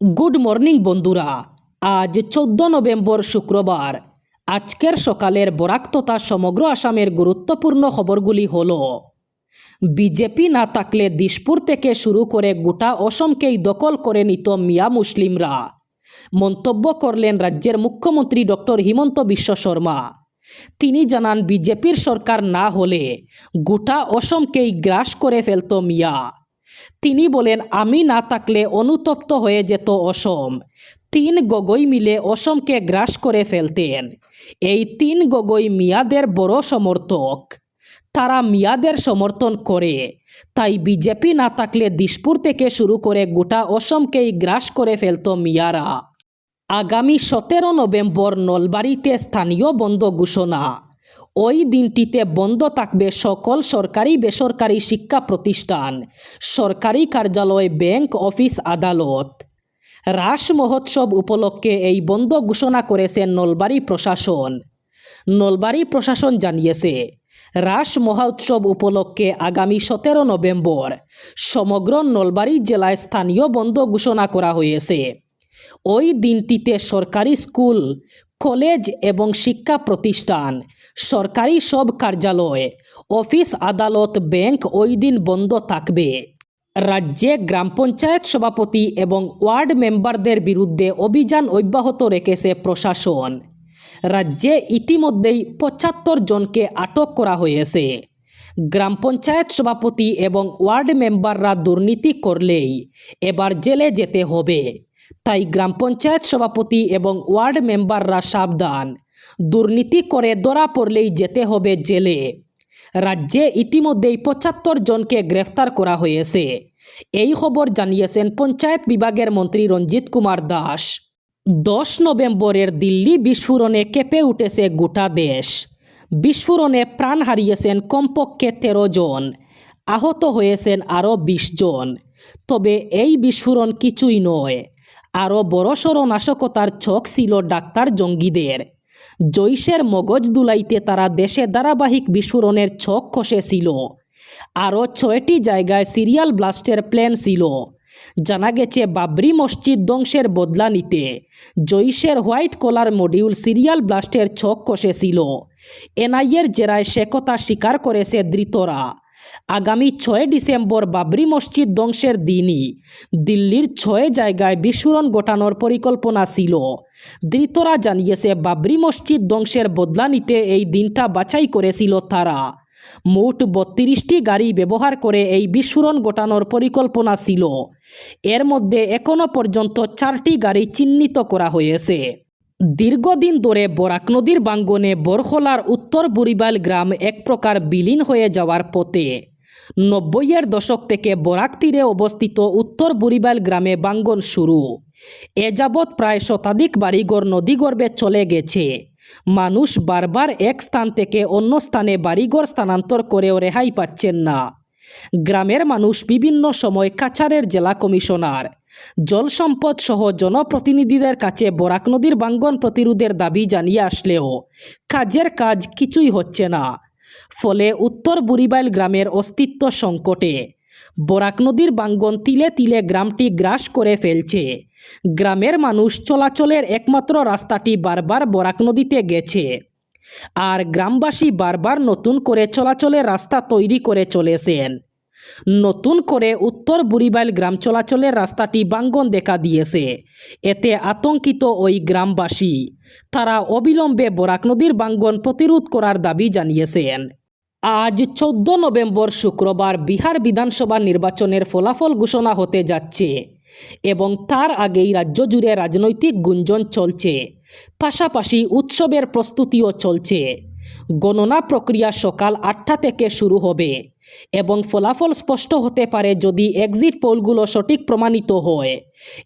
Good morning বন্ধুরা। আজ চোদ্দ নভেম্বর শুক্রবার। আজকের সকালের বরাক তথা সমগ্র আসামের গুরুত্বপূর্ণ খবরগুলি হল, বিজেপি না থাকলে দিশপুর থেকে শুরু করে গোটা অসমকেই দখল করে নিত মিয়া মুসলিমরা। মন্তব্য করলেন রাজ্যের মুখ্যমন্ত্রী ডক্টর হিমন্ত বিশ্ব শর্মা। তিনি জানান, বিজেপির সরকার না হলে গোটা অসমকেই গ্রাস করে ফেলত মিয়া। তিনি বলেন, আমি না থাকলে অনুতপ্ত হয়ে যেত অসম। তিন গগৈ মিলে অসমকে গ্রাস করে ফেলতেন। এই তিন গগৈ মিয়াদের বড় সমর্থক। তারা মিয়াদের সমর্থন করে। তাই বিজেপি না থাকলে দিশপুর থেকে শুরু করে গোটা অসমকেই গ্রাস করে ফেলত মিয়ারা। আগামী সতেরো নভেম্বর নলবাড়িতে স্থানীয় বন্ধ ঘোষণা। ওই দিনটিতে বন্ধ থাকবে সকল সরকারি বেসরকারি শিক্ষা প্রতিষ্ঠান, সরকারি কার্যালয়, ব্যাংক, অফিস, আদালত। রাস মহোৎসব উপলক্ষে এই বন্ধ ঘোষণা করেছে নলবাড়ি প্রশাসন। নলবাড়ি প্রশাসন জানিয়েছে, রাস মহোৎসব উপলক্ষে আগামী সতেরো নভেম্বর সমগ্র নলবাড়ি জেলায় স্থানীয় বন্ধ ঘোষণা করা হয়েছে। ওই দিনটিতে সরকারি স্কুল, কলেজ এবং শিক্ষা প্রতিষ্ঠান সরকারি সব কার্যালয়, অফিস আদালত, ব্যাংক ওই দিন বন্ধ থাকবে। রাজ্যে গ্রাম পঞ্চায়েত সভাপতি এবং ওয়ার্ড মেম্বারদের বিরুদ্ধে অভিযান অব্যাহত রেখেছে প্রশাসন। রাজ্যে ইতিমধ্যেই পঁচাত্তর জনকে আটক করা হয়েছে। গ্রাম পঞ্চায়েত সভাপতি এবং ওয়ার্ড মেম্বাররা দুর্নীতি করলেই এবার জেলে যেতে হবে। তাই গ্রাম পঞ্চায়েত সভাপতি এবং ওয়ার্ড মেম্বাররা সাবধান। দুর্নীতি করে ধরা পড়লেই যেতে হবে জেলে। রাজ্যে ইতিমধ্যেই পঁচাত্তর জনকে গ্রেফতার করা হয়েছে। এই খবর জানিয়েছেন পঞ্চায়েত বিভাগের মন্ত্রী রঞ্জিত কুমার দাস। দশ নভেম্বরের দিল্লি বিস্ফোরণে কেঁপে উঠেছে গোটা দেশ। বিস্ফোরণে প্রাণ হারিয়েছেন কমপক্ষে তেরো জন। আহত হয়েছেন আরও বিশ জন। তবে এই বিস্ফোরণ কিছুই নয়। আরও বড়সড় নাশকতার ছক ছিল ডাক্তার জঙ্গিদের। জৈশের মগজ দুলাইতে তারা দেশে ধারাবাহিক বিস্ফোরণের ছক কষেছিল আরও ছয়টি জায়গায় সিরিয়াল ব্লাস্টের প্ল্যান ছিল। জানা গেছে, বাবরি মসজিদ ধ্বংসের বদলা নিতে জৈশের হোয়াইট কলার মডিউল সিরিয়াল ব্লাস্টের ছক কষেছিল এনআইয়ের জেরায় সে কথা স্বীকার করেছে ধৃতরা। আগামী ছয় ডিসেম্বর বাবরি মসজিদ ধ্বংসের দিনই দিল্লির ছয় জায়গায় বিস্ফোরণ ঘটানোর পরিকল্পনা ছিল। ধৃতরা জানিয়েছে, বাবরি মসজিদ ধ্বংসের বদলা নিতে এই দিনটা বাছাই করেছিল তারা। মোট বত্রিশটি গাড়ি ব্যবহার করে এই বিস্ফোরণ ঘটানোর পরিকল্পনা ছিল। এর মধ্যে এখনও পর্যন্ত চারটি গাড়ি চিহ্নিত করা হয়েছে। দীর্ঘদিন ধরে বরাক নদীর বাঙ্গনে বরখলার উত্তর বুড়িবাল গ্রাম এক প্রকার বিলীন হয়ে যাওয়ার পথে নব্বইয়ের দশক থেকে বরাক তীরে অবস্থিত উত্তর বুড়িবাল গ্রামে বাঙ্গন শুরু। এ যাবৎ প্রায় শতাধিক বাড়িঘর নদীগর্ভে চলে গেছে। মানুষ বারবার এক স্থান থেকে অন্য স্থানে বাড়িঘর স্থানান্তর করেও রেহাই পাচ্ছেন না। গ্রামের মানুষ বিভিন্ন সময় কাছাড়ের জেলা কমিশনার। জল সম্পদ সহ জনপ্রতিনিধিদের কাছে বরাক নদীর বাঙ্গন প্রতিরোধের দাবি জানিয়ে আসলেও কাজের কাজ কিছুই হচ্ছে না। ফলে উত্তর বুড়িবাইল গ্রামের অস্তিত্ব সংকটে। বরাক নদীর বাঙ্গন তিলে তিলে গ্রামটি গ্রাস করে ফেলছে। গ্রামের মানুষ চলাচলের একমাত্র রাস্তাটি বারবার বরাক নদীতে গেছে। আর গ্রামবাসী বারবার নতুন করে চলাচলের রাস্তা তৈরি করে চলেছেন। নতুন করে উত্তর বুড়িবাইল গ্রাম চলাচলের রাস্তাটি বাঙ্গন দেখা দিয়েছে। এতে আতঙ্কিত ওই গ্রামবাসী। তারা অবিলম্বে বরাক নদীর বাঙ্গন প্রতিরোধ করার দাবি জানিয়েছেন। আজ চৌদ্দ নভেম্বর শুক্রবার বিহার বিধানসভা নির্বাচনের ফলাফল ঘোষণা হতে যাচ্ছে এবং তার আগেই রাজ্য জুড়ে রাজনৈতিক গুঞ্জন চলছে। পাশাপাশি উৎসবের প্রস্তুতিও চলছে। গণনা প্রক্রিয়া সকাল আটটা থেকে শুরু হবে। এবং ফলাফল স্পষ্ট হতে পারে যদি এক্সিট পোলগুলো সঠিক প্রমাণিত হয়।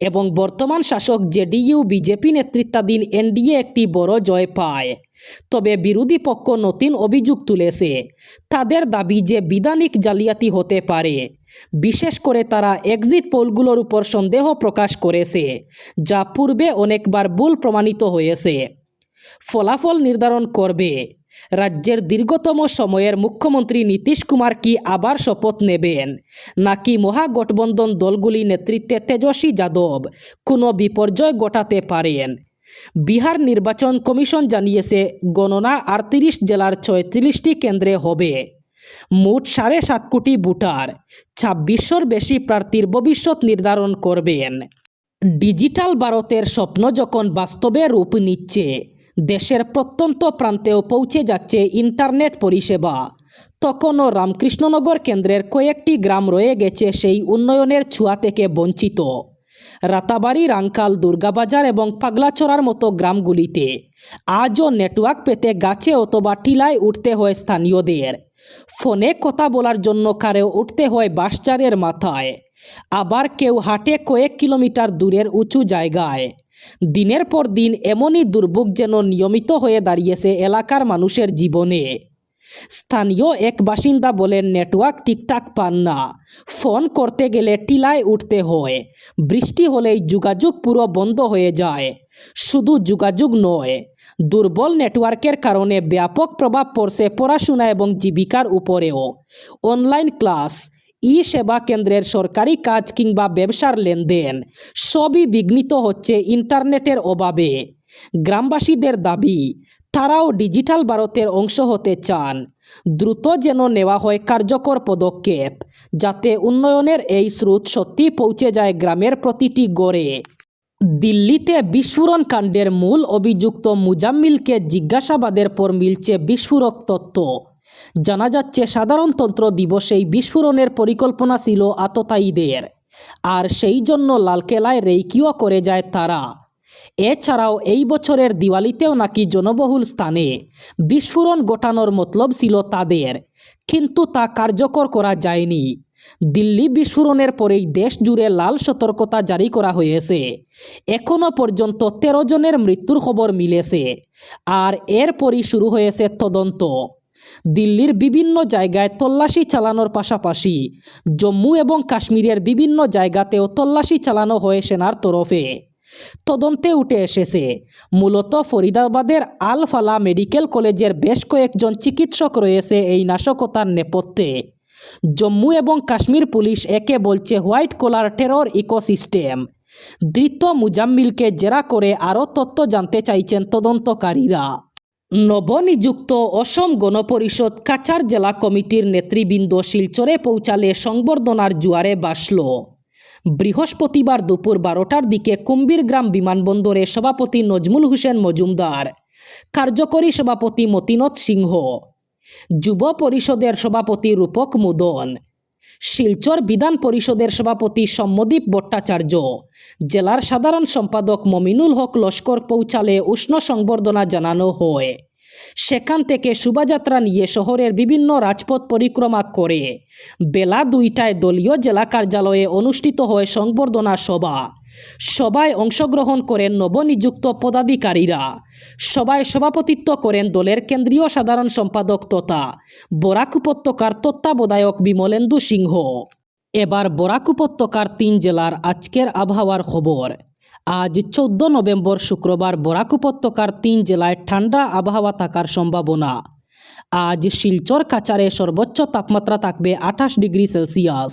এবং বর্তমান শাসক জেডিইউ বিজেপি নেতৃত্বাধীন এনডিএ একটি বড় জয় পায়। তবে বিরোধী পক্ষ নতুন অভিযোগ তুলেছে। তাদের দাবি যে বিধানিক জালিয়াতি হতে পারে। বিশেষ করে তারা এক্সিট পোলগুলোর উপর সন্দেহ প্রকাশ করেছে, যা পূর্বে অনেকবার ভুল প্রমাণিত হয়েছে। ফলাফল নির্ধারণ করবে। রাজ্যের দীর্ঘতম সময়ের মুখ্যমন্ত্রী নীতিশ কুমার কি আবার শপথ নেবেন? নাকি মহাগঠবন্ধন দলগুলি নেতৃত্বে তেজস্বী যাদব? কোনো বিপর্যয় ঘটাতে পারেন। বিহার নির্বাচন কমিশন জানিয়েছে, গণনা আটত্রিশ জেলার ছয়ত্রিশটি কেন্দ্রে হবে। মোট সাড়ে সাত কোটি ভোটার। ছাব্বিশশোর বেশি প্রার্থীর ভবিষ্যৎ নির্ধারণ করবেন। ডিজিটাল ভারতের স্বপ্ন যখন বাস্তবে রূপ নিচ্ছে দেশের প্রত্যন্ত প্রান্তেও পৌঁছে যাচ্ছে ইন্টারনেট পরিষেবা। তখনও রামকৃষ্ণনগর কেন্দ্রের কয়েকটি গ্রাম রয়ে গেছে সেই উন্নয়নের ছোঁয়া থেকে বঞ্চিত। রাতাবাড়ি, রাঙ্কাল, দুর্গাবাজার এবং পাগলাচড়ার মতো গ্রামগুলিতে আজও নেটওয়ার্ক পেতে গাছে অথবা টিলায় উঠতে হয় স্থানীয়দের। ফোনে কথা বলার জন্য কারেও উঠতে হয় বাসচারের মাথায়। আবার কেউ হাঁটে কয়েক কিলোমিটার দূরের উঁচু জায়গায়। দিনের পর দিন এমনই দুর্ভোগ যেন নিয়মিত হয়ে দাঁড়িয়েছে এলাকার মানুষের জীবনে। স্থানীয় এক বাসিন্দা বলেন, নেটওয়ার্ক ঠিকঠাক পান না। ফোন করতে গেলে টিলায় উঠতে হয়। বৃষ্টি হলেই যোগাযোগ পুরো বন্ধ হয়ে যায়। শুধু যোগাযোগ নয়, দুর্বল নেটওয়ার্কের কারণে ব্যাপক প্রভাব পড়ছে পড়াশোনা এবং জীবিকার উপরেও। অনলাইন ক্লাস ই সেবা কেন্দ্রের সরকারি কাজ কিংবা ব্যবসার লেনদেন, সবই বিঘ্নিত হচ্ছে ইন্টারনেটের অভাবে। গ্রামবাসীদের দাবি, তারাও ডিজিটাল ভারতের অংশ হতে চান। দ্রুত যেন নেওয়া হয় কার্যকর পদক্ষেপ, যাতে উন্নয়নের এই স্রোত সত্যি পৌঁছে যায় গ্রামের প্রতিটি গড়ে। দিল্লিতে বিস্ফোরণ কাণ্ডের মূল অভিযুক্ত মুজাম্মিলকে জিজ্ঞাসাবাদের পর মিলছে বিস্ফোরক তত্ত্ব জানা যাচ্ছে সাধারণতন্ত্র দিবসেই বিস্ফোরণের পরিকল্পনা ছিল আততায়ীদের। আর সেই জন্য লালকেলায় রেইকিও করে যায় তারা। এছাড়াও এই বছরের দিওয়ালিতেও নাকি জনবহুল স্থানে বিস্ফোরণ ঘটানোর মতলব ছিল তাদের। কিন্তু তা কার্যকর করা যায়নি। দিল্লি বিস্ফোরণের পরেই দেশ জুড়ে লাল সতর্কতা জারি করা হয়েছে। এখনও পর্যন্ত তেরো জনের মৃত্যুর খবর মিলেছে। আর এরপরই শুরু হয়েছে তদন্ত। দিল্লির বিভিন্ন জায়গায় তল্লাশি চালানোর পাশাপাশি জম্মু এবং কাশ্মীরের বিভিন্ন জায়গাতেও তল্লাশি চালানো হয় সেনার তরফে। তদন্তে উঠে এসেছে, মূলত ফরিদাবাদের আল ফালা মেডিকেল কলেজের বেশ কয়েকজন চিকিৎসক রয়েছে এই নাশকতার নেপথ্যে। জম্মু এবং কাশ্মীর পুলিশ একে বলছে হোয়াইট কলার টেরর ইকোসিস্টেম। ধৃত মুজাম্মিলকে জেরা করে আরও তথ্য জানতে চাইছেন তদন্তকারীরা। নবনিযুক্ত অসম গণপরিষদ কাছাড় জেলা কমিটির নেতৃবৃন্দ শিলচরে পৌঁছালে সংবর্ধনার জুয়ারে বাসল। বৃহস্পতিবার দুপুর বারোটার দিকে কুম্বীরগ্রাম বিমানবন্দরে সভাপতি নজমুল হোসেন মজুমদার, কার্যকরী সভাপতি মতিনত সিংহ, যুব পরিষদের সভাপতি রূপক মুদন শিলচর বিধান পরিষদের সভাপতি সম্মদীপ ভট্টাচার্য। জেলার সাধারণ সম্পাদক মমিনুল হক লস্কর পৌঁছালে উষ্ণ সংবর্ধনা জানানো হয়। সেখান থেকে শোভাযাত্রা নিয়ে শহরের বিভিন্ন রাজপথ পরিক্রমা করে। বেলা দুইটায় দলীয় জেলা কার্যালয়ে অনুষ্ঠিত হয় সংবর্ধনা সভা। সভায় অংশগ্রহণ করেন নবনিযুক্ত পদাধিকারীরা। সভায় সভাপতিত্ব করেন দলের কেন্দ্রীয় সাধারণ সম্পাদক তথা বরাক উপত্যকার তত্ত্বাবধায়ক বিমলেন্দু সিংহ। এবার বরাক উপত্যকার তিন জেলার আজকের আবহাওয়ার খবর। আজ চৌদ্দ নভেম্বর শুক্রবার বরাক উপত্যকার তিন জেলায় ঠান্ডা আবহাওয়া থাকার সম্ভাবনা। আজ শিলচর কাচারে সর্বোচ্চ তাপমাত্রা থাকবে আঠাশ ডিগ্রি সেলসিয়াস।